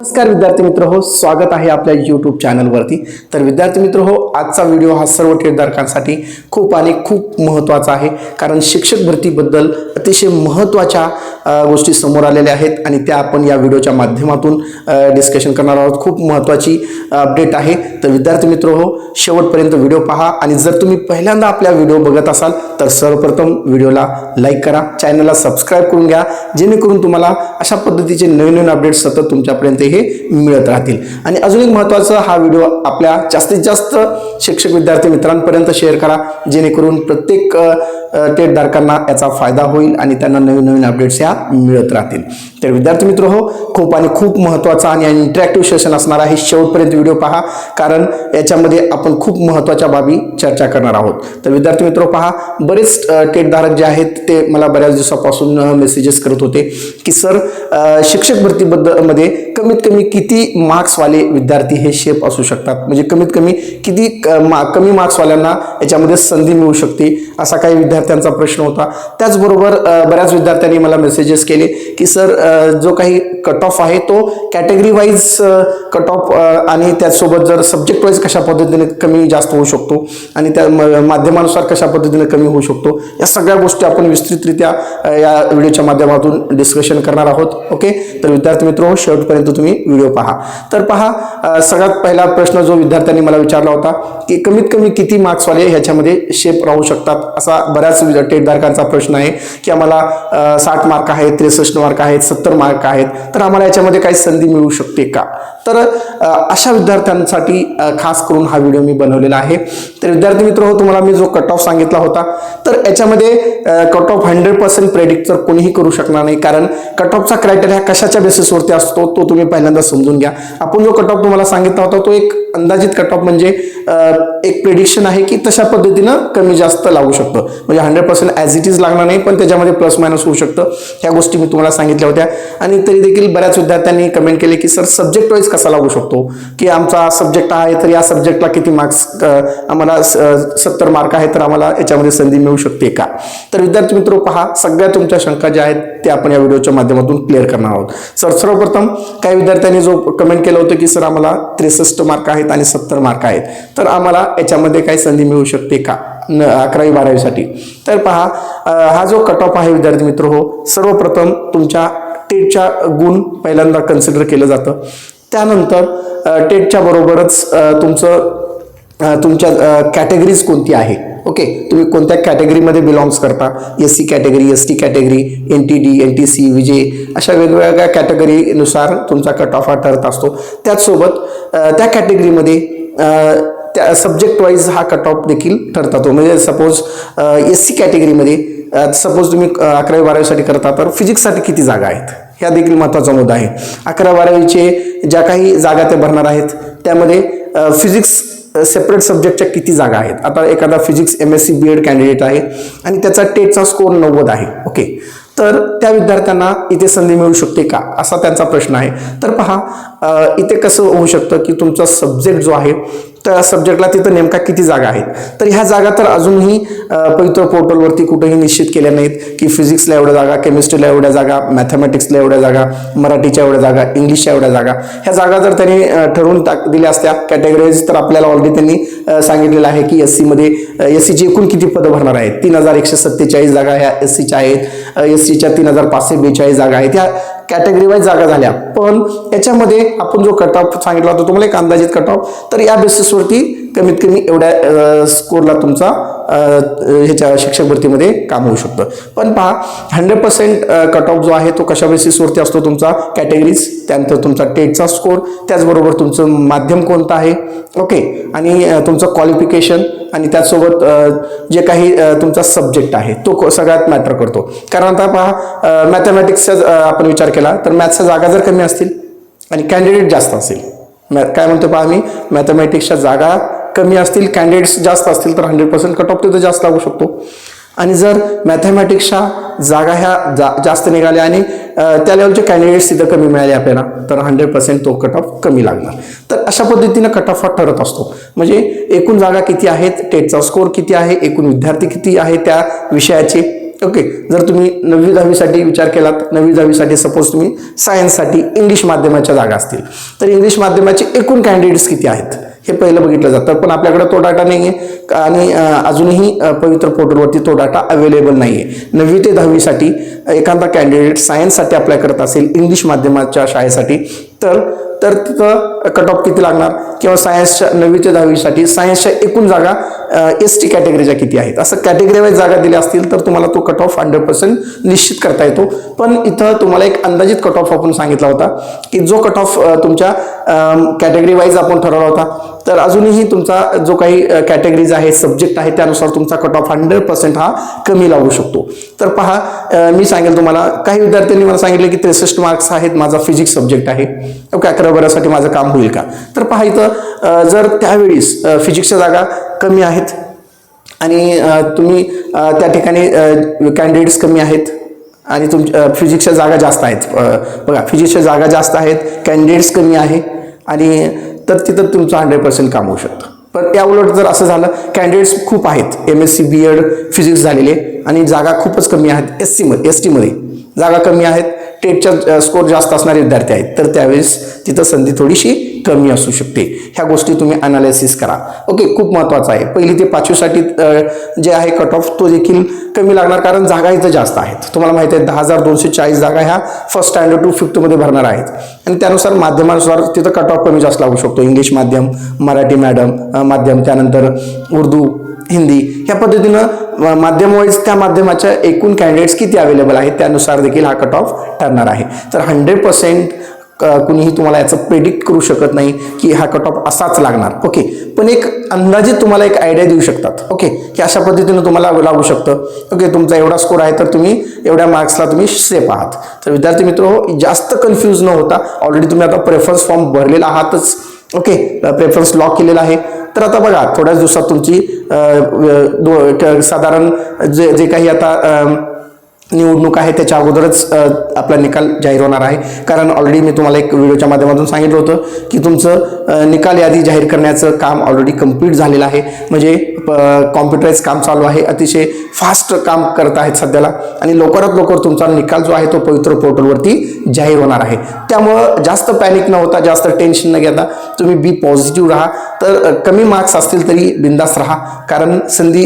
नमस्कार विद्यार्थी मित्र हो स्वागत आहे आपल्या यूट्यूब चॅनलवरती तर विद्यार्थी मित्र हो आजचा व्हिडिओ हा सर्व ठेवधारकांसाठी खूप आणि खूप महत्त्वाचा आहे. कारण शिक्षक भरतीबद्दल अतिशय महत्त्वाच्या गोष्टी समोर आलेल्या आहेत आणि त्या आपण या व्हिडिओच्या माध्यमातून डिस्कशन करणार आहोत. खूप महत्त्वाची अपडेट आहे. तर विद्यार्थी मित्र हो शेवटपर्यंत व्हिडिओ पहा आणि जर तुम्ही पहिल्यांदा आपल्या व्हिडिओ बघत असाल तर सर्वप्रथम व्हिडिओला लाईक करा. चॅनलला सबस्क्राईब करून घ्या. जेणेकरून तुम्हाला अशा पद्धतीचे नवीन नवीन अपडेट सतत तुमच्यापर्यंत हे मिळत राहतील. आणि अजून एक महत्त्वाचं हा व्हिडिओ आपल्या जास्तीत जास्त शिक्षक विद्यार्थी मित्रांपर्यंत शेअर करा जेणेकरून प्रत्येक टेटधारकांना याचा फायदा होईल आणि त्यांना नवीन नवीन अपडेट्स या मिळत राहतील. तर विद्यार्थी मित्र हो खूप आणि खूप महत्त्वाचा आणि इंटरॅक्टिव्ह सेशन असणार आहे. शेवटपर्यंत व्हिडिओ पहा कारण याच्यामध्ये आपण खूप महत्त्वाच्या बाबी चर्चा करणार आहोत. तर विद्यार्थी मित्र हो, पहा बरेच टेटधारक जे आहेत ते मला बऱ्याच दिवसापासून मेसेजेस करत होते की सर शिक्षक भरतीबद्दलमध्ये कमीत कमी किती मार्क्सवाले विद्यार्थी हे शेप असू शकतात? म्हणजे कमीत कमी किती क- मा- कमी मार्क्सवाल्यांना याच्यामध्ये संधी मिळू शकते? असा काही विद्यार्थ्यांचा प्रश्न होता. त्याचबरोबर बऱ्याच विद्यार्थ्यांनी मला मेसेजेस केले की सर जो काही कट ऑफ आहे तो कॅटेगरी वाईज कट ऑफ आणि त्याचसोबत जर सब्जेक्ट वाईज कशा पद्धतीने कमी जास्त होऊ शकतो? आणि त्या माध्यमानुसार कशा पद्धतीने कमी होऊ शकतो? या सगळ्या गोष्टी आपण विस्तृतरित्या या व्हिडिओच्या माध्यमातून डिस्कशन करणार आहोत. ओके तर विद्यार्थी मित्र शेवटपर्यंत तुम्ही व्हिडिओ पहा. तर पहा सगळ्यात पहिला प्रश्न जो विद्यार्थ्यांनी मला विचारला होता की कमीत कमी किती मार्क्सवाले ह्याच्यामध्ये शेप राहू शकतात? असा बऱ्याच टेटधारकांचा प्रश्न आहे की आम्हाला साठ मार्क आहेत त्रेसष्ट मार्क आहेत सत्तर मार्क आहेत. तर आम्हाला याच्यामध्ये काही संधी मिळू शकते का? तर अशा विद्यार्थ्यांसाठी खास करून हा व्हिडिओ मी बनवलेला आहे. तर विद्यार्थी मित्र हो तुम्हाला मी जो कट ऑफ सांगितला होता तर याच्यामध्ये cut off hundred percent predict तर कोणीही करू शकणार नाही. कारण कट ऑफचा क्रायटेरिया कशाच्या बेसिसवरती असतो तो तुम्ही पहिल्यांदा समजून घ्या. आपण जो कट ऑफ तुम्हाला सांगितला होता तो एक अंदाजित कट ऑफ म्हणजे एक प्रेडिक्शन आहे की तशा पद्धतीनं कमी जास्त लागू शकतं. म्हणजे hundred percent as it is लागणार नाही पण त्याच्यामध्ये प्लस मायनस होऊ शकतं. ह्या गोष्टी मी तुम्हाला सांगितल्या होत्या. आणि तरी देखील बऱ्याच विद्यार्थ्यांनी कमेंट केले की सर सब्जेक्ट वाईज कसा लागू शकतो? की आमचा सब्जेक्ट आहे तर या सब्जेक्टला किती मार्क्स आम्हाला सत्तर मार्क आहे तर आम्हाला याच्यामध्ये संधी मिळू शकते का? तर विद्यार्थी मित्र पहा सगळ्या तुमच्या शंका ज्या आहेत त्या आपण या व्हिडिओच्या माध्यमातून क्लिअर करणार आहोत. सर सर्वप्रथम काही विद्यार्थ्यांनी जो कमेंट केलं होतं की सर आम्हाला त्रेसष्ट मार्क आहेत आणि सत्तर मार्क आहेत. तर आम्हाला याच्यामध्ये काही संधी मिळू शकते का? न अकरावी बारावीसाठी. तर पहा हा जो कट ऑफ आहे विद्यार्थी मित्र हो सर्वप्रथम तुमच्या टेटच्या गुण पहिल्यांदा कन्सिडर केलं जातं. त्यानंतर टेटच्या बरोबरच तुमचं तुमच्या कॅटेगरीज कोणती आहे? ओके तुम्ही कोणत्या कॅटेगरीमध्ये बिलॉंग्स करता? S C category S T category N T D N T C V J अशा वेगवेगळ्या कॅटेगरीनुसार तुमचा कट ऑफ हा ठरत असतो. त्याचसोबत त्या कॅटेगरीमध्ये त्या सब्जेक्ट वाईज हा कट ऑफ देखील ठरतो म्हणजे सपोज एस सी कॅटेगरीमध्ये सपोज तुम्ही अकरावी बारावीसाठी करता तर फिजिक्ससाठी किती जागा आहेत? ह्या देखील महत्त्वाचा मुद्दा आहे. अकरा बारावीचे ज्या काही जागा ते भरणार आहेत त्यामध्ये फिजिक्स सेपरेट सब्जेक्टच्या किती जागा आहेत? आता एखादा physics M S C B Ed candidate आहे आणि त्याचा टेटचा स्कोर नव्वद आहे. ओके तर त्या विद्यार्थ्यांना इथे संधी मिळू शकते का? असा त्यांचा प्रश्न आहे. तर पहा इथे कसं होऊ शकतं की तुमचा सब्जेक्ट जो आहे त्या सब्जेक्टला तिथं नेमका किती जागा आहेत? तर ह्या जागा तर अजूनही पवित्र पोर्टलवरती कुठेही निश्चित केल्या नाहीत की फिजिक्सला एवढ्या जागा केमिस्ट्रीला एवढ्या जागा मॅथमॅटिक्सला एवढ्या जागा मराठीच्या एवढ्या जागा इंग्लिशच्या एवढ्या जागा. ह्या जागा जर त्यांनी ठरवून टाक दिल्या असत्या कॅटेगरीज तर आपल्याला ऑलरेडी त्यांनी सांगितलेलं आहे की एस सीमध्ये एस सीची एकूण किती पदं भरणार आहेत? तीन हजार एकशे सत्तेचाळीस जागा ह्या एस सीच्या आहेत. एस सीच्या तीन हजार पाचशे बेचाळीस जागा आहेत. ह्या कॅटेगरी वाईज जागा झाल्या. पण याच्यामध्ये आपण जो कट ऑफ सांगितला होता तुम्हाला एक अंदाजित कट ऑफ तर या बेसिसवरती कमीत कमी एवढ्या स्कोरला तुमचा ह्याच्या शिक्षक भरतीमध्ये काम होऊ शकतं. पण पहा हंड्रेड पर्सेंट कट ऑफ जो आहे तो कशा बेसिसवरती असतो तुमचा? कॅटेगरीज त्यानंतर तुमचा टेटचा स्कोर त्याचबरोबर तुमचं माध्यम कोणतं आहे? ओके आणि तुमचं क्वालिफिकेशन आणि त्याचसोबत जे काही तुमचा सब्जेक्ट आहे तो सगळ्यात मॅटर करतो. कारण आता पहा मॅथमॅटिक्सचा आपण विचार केला तर मॅथ्सच्या जागा जर कमी असतील आणि कॅन्डिडेट जास्त असेल. मॅ काय म्हणतो पहा आम्ही? मॅथमॅटिक्सच्या जागा कमी असतील कॅन्डिडेट्स जास्त असतील तर हंड्रेड पर्सेंट कट ऑफ तिथं जास्त लागू शकतो. आणि जर मॅथमॅटिक्सच्या जागा ह्या जा जास्त निघाल्या आणि त्या लेवलचे कॅन्डिडेट्स तिथं कमी मिळाले आपल्याला तर हंड्रेड पर्सेंट तो कट ऑफ कमी लागणार. तर अशा पद्धतीनं कट ऑफ हा ठरत असतो. म्हणजे एकूण जागा किती आहेत टेटचा स्कोर किती आहे एकूण विद्यार्थी किती आहे त्या विषयाचे ओके जर तुम्ही नववी दहावीसाठी विचार केलात नववी दहावीसाठी सपोज तुम्ही सायन्ससाठी इंग्लिश माध्यमाच्या जागा असतील. तर इंग्लिश माध्यमाचे एकूण कॅन्डिडेट्स किती आहेत? हे पहिलं बघितलं जातं. पण आपल्याकडे तो डाटा नाही आहे आणि अजूनही पवित्र पोर्टलवरती तो डाटा अवेलेबल नाही आहे नववी ते दहावीसाठी एखादा कॅन्डिडेट सायन्ससाठी अप्लाय करत असेल इंग्लिश माध्यमाच्या शाळेसाठी तर तर तिथं कट ऑफ किती लागणार? किंवा सायन्सच्या नववी ते दहावीसाठी सायन्सच्या एकूण जागा एस टी कॅटेगरीच्या किती आहेत? असं कॅटेगरी वाईज जागा दिल्या असतील तर तुम्हाला तो कट ऑफ हंड्रेड पर्सेंट निश्चित करता येतो. पण इथं तुम्हाला एक अंदाजित कट ऑफ आपण सांगितला होता की जो कट ऑफ तुमच्या कॅटेगरी वाईज आपण ठरवला होता तर अजूनही तुमचा जो काही कॅटेगरीज आहे सब्जेक्ट आहे त्यानुसार तुमचा कट ऑफ हंड्रेड पर्सेंट हा कमी लागू शकतो. तर पहा मी सांगेल तुम्हाला काही विद्यार्थ्यांनी मला सांगितलं की त्रेसष्ट मार्क्स आहेत माझा फिजिक्स सब्जेक्ट आहे. ओके अकरा बारासाठी माझं काम होईल का? तर पहा इथं जर त्यावेळीस फिजिक्सच्या जागा कमी आहेत आणि तुम्ही त्या ठिकाणी कॅन्डिडेट्स कमी आहेत आणि तुमच्या फिजिक्सच्या जागा जास्त आहेत. बघा फिजिक्सच्या जागा जास्त आहेत कॅन्डिडेट्स कमी आहे आणि तर तिथं तुमचं हंड्रेड पर्सेंट काम होऊ शकतं. पण त्या उलट जर असं झालं कॅन्डिडेट्स खूप आहेत. M S C B Ed physics झालेले आणि जागा खूपच कमी आहेत एस सीमध्ये एस टीमध्ये जागा कमी आहेत टेटच्या स्कोर जास्त असणारे विद्यार्थी आहेत तर त्यावेळेस तिथं संधी थोडीशी कमी असू शकते. ह्या गोष्टी तुम्ही अनालिसिस करा. ओके खूप महत्त्वाचं आहे. पहिली ते पाचवीसाठी जे आहे कट ऑफ तो देखील कमी लागणार कारण जागा इथं जास्त आहेत. तुम्हाला माहिती आहे दहा हजार दोनशे चाळीस जागा ह्या फर्स्ट स्टँडर्ड टू फिफ्थमध्ये भरणार आहेत. आणि त्यानुसार माध्यमानुसार तिथं कट ऑफ कमी जास्त लागू शकतो. इंग्लिश माध्यम मराठी मॅडम माध्यम त्यानंतर उर्दू हिंदी ह्या पद्धतीनं माध्यम वाईज त्या माध्यमाच्या एकूण कॅन्डिडेट्स किती अवेलेबल आहेत त्यानुसार देखील हा कट ऑफ ठरणार आहे. तर हंड्रेड पर्सेंट कुणीही तुम्हाला याचं प्रेडिक्ट करू शकत नाही की हा कट ऑफ असाच लागणार. ओके पण एक अंदाजे तुम्हाला एक आयडिया देऊ शकतात. ओके की अशा पद्धतीनं तुम्हाला लागू शकतं. ओके तुमचा एवढा स्कोर आहे तर तुम्ही एवढ्या मार्क्सला तुम्ही सेफ आहात तर विद्यार्थी मित्र जास्त कन्फ्यूज न होता ऑलरेडी तुम्ही आता प्रेफरन्स फॉर्म भरलेला आहातच. ओके प्रेफरन्स लॉक केलेला आहे. तर आता बघा थोड्याच दिवसात तुमची दो- साधारण जे जे काही आता निवडणूक आहे त्याच्या अगोदरच आपला निकाल जाहीर होणार आहे. कारण ऑलरेडी मी तुम्हाला एक व्हिडिओच्या माध्यमातून सांगितलं होतं की तुमचं निकाल यादी जाहीर करण्याचं काम ऑलरेडी कंप्लीट झालेलं आहे. म्हणजे कॉम्प्युटराईज काम चालू आहे. अतिशय फास्ट काम करत आहेत सध्याला. आणि लवकरात लवकर तुमचा निकाल जो आहे तो पवित्र पोर्टलवरती जाहीर होणार आहे. त्यामुळं जास्त पॅनिक न होता जास्त टेन्शन न घेता तुम्ही बी पॉझिटिव्ह राहा. तर कमी मार्क्स असतील तरी बिंदास राहा. कारण संधी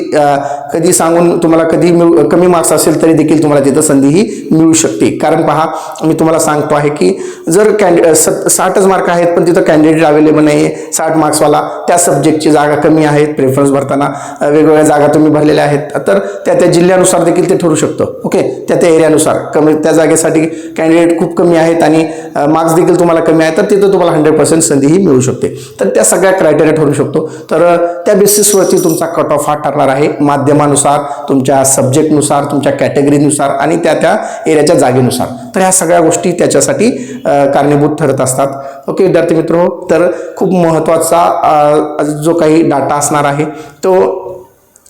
कधी सांगून तुम्हाला कधी मिळू कमी मार्क्स असेल तरी देखील तुम्हाला तिथं संधी ही मिळू शकते. कारण पहा मी तुम्हाला सांगतो आहे की जर कॅन्डि सत साठच मार्क आहेत पण तिथं कॅन्डिडेट अवेलेबल नाही आहे साठ मार्क्सवाला त्या सब्जेक्टची जागा कमी आहेत प्रेफरन्स भरताना वेगवेगळ्या जागा तुम्ही भरलेल्या आहेत. तर त्या त्या जिल्ह्यानुसार देखील ते ठरू शकतं. ओके त्या त्या एरियानुसार कमी त्या जागेसाठी कॅन्डिडेट खूप कमी आहेत आणि मार्क्स देखील तुम्हाला कमी आहेत तर तिथं तुम्हाला हंड्रेड पर्सेंट संधीही मिळू शकते. तर त्या सगळ्या क्रायटेरिया ठरू शकतो. तर त्या बेसिसवरती तुमचा कट ऑफ हा ठरणार आहे. माध्यमानुसार तुमच्या सब्जेक्टनुसार तुमच्या कॅटेगरीनुसार आणि त्या त्या एरियाच्या जागेनुसार. तर ह्या सगळ्या गोष्टी त्याच्यासाठी कारणीभूत ठरत असतात. ओके विद्यार्थी मित्र तर खूप महत्त्वाचा जो काही डाटा असणार आहे तो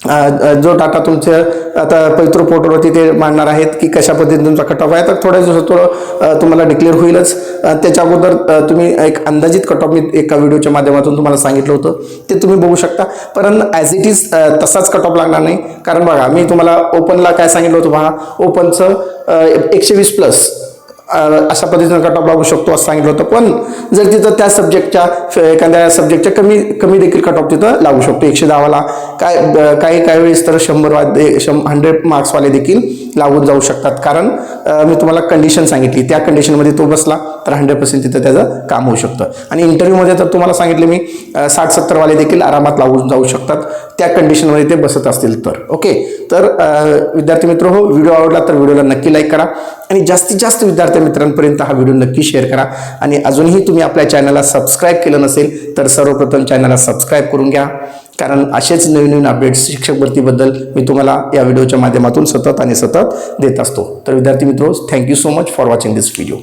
जो डाटा तुमचे आता पवित्र पोर्टलवरती ते मांडणार आहेत की कशा पद्धतीने तुमचा कट ऑफ आहे तर थोड्या दिवसात थोडं तुम्हाला डिक्लेअर होईलच. त्याच्या अगोदर तुम्ही एक अंदाजित कट ऑफ मी एका व्हिडिओच्या माध्यमातून तुम्हाला सांगितलं होतं. ते तुम्ही बघू शकता. पण ॲज इट इज तसाच कट ऑफ लागणार नाही. कारण बघा मी तुम्हाला ओपनला काय सांगितलं होतं बघा. ओपनचं एकशे वीस प्लस अशा पद्धतीनं कट ऑफ लागू शकतो असं सांगितलं होतं. पण जर तिथं त्या सब्जेक्टच्या एखाद्या सब्जेक्टच्या कमी कमी देखील कट ऑफ तिथं लागू शकतो. एकशे दहावाला काय ब- काही काही वेळेस तर शंभर शं हंड्रेड मार्क्सवाले देखील लागून जाऊ शकतात. कारण मी तुम्हाला कंडिशन सांगितली. त्या कंडिशनमध्ये तो बसला तर हंड्रेड पर्सेंट तिथं त्याचं काम होऊ शकतं. आणि इंटरव्ह्यूमध्ये तर तुम्हाला सांगितलं मी साठ सत्तरवाले देखील आरामात लागून जाऊ शकतात. त्या कंडिशनमध्ये ते बसत असतील तर. ओके तर विद्यार्थी मित्र हो व्हिडिओ आवडला तर व्हिडिओला नक्की लाईक करा. आणि जास्तीत जास्त विद्यार्थी मित्रांपर्यंत हा व्हिडिओ नक्की शेअर करा. आणि अजूनही तुम्ही आपल्या चॅनलला सबस्क्राईब केलं नसेल तर सर्वप्रथम चॅनलला सबस्क्राईब करून घ्या. कारण असेच नवीन नवीन अपडेट्स शिक्षक भरतीबद्दल मी तुम्हाला या व्हिडिओच्या माध्यमातून सतत आणि सतत देत असतो. तर विद्यार्थी मित्रो thank you so much for watching this video